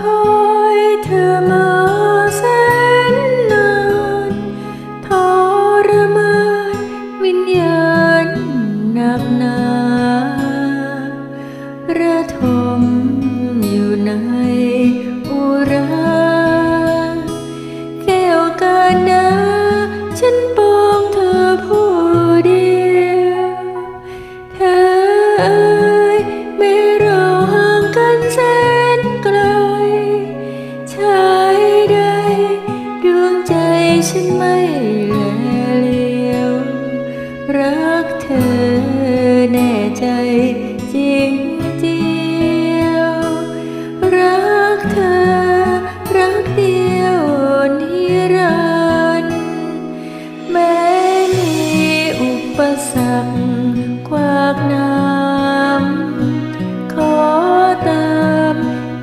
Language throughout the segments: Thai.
คอยเธอมาแสนนานทรมานวิญญาณหนักหนาระทมอยู่ในอุราแก้วกานาฉันปองเธอผู้เดียวเธอไม่รอห่างกันแสนไกล ฉันไม่แลเลียวรักเธอแน่ใจจริงเดียวรักเธอรักเดียวนิรันดร์แม้มีอุปสรรคกวากน้ำขอตาม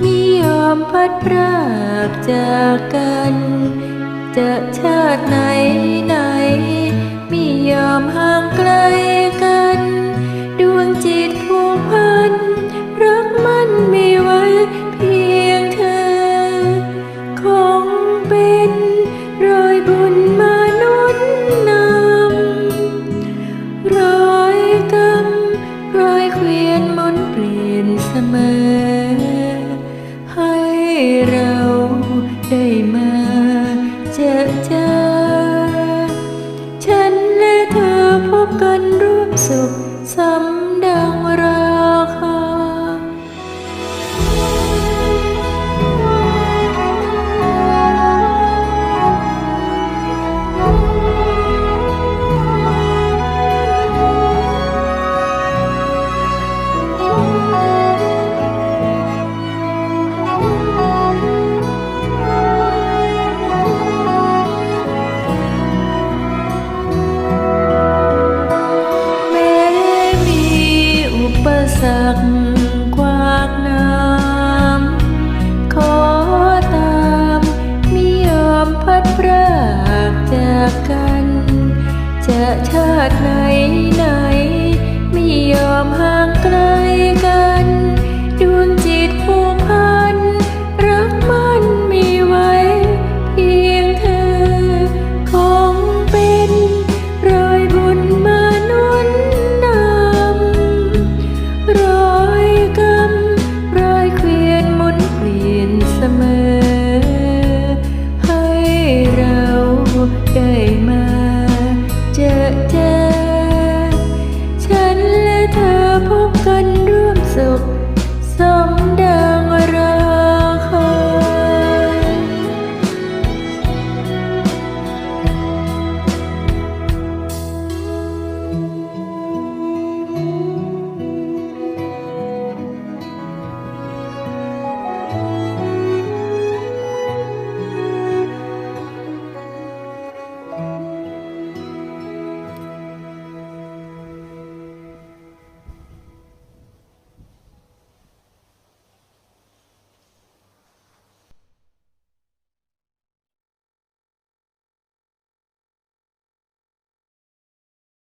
มิยอมพัดพรากจากกัน จะชาติไหนไหนม่ยอมห่างไกลกัน ดวงจิตผูกพัน รักมันมีไว้เพียงเธอ คงเป็นรอยบุญมานุนนำรอยกำรอยเกวียนมนเปลี่ยนเสมอ ให้เราได้มา ร่ว ไหนไหนไม่ยอมห้า giấc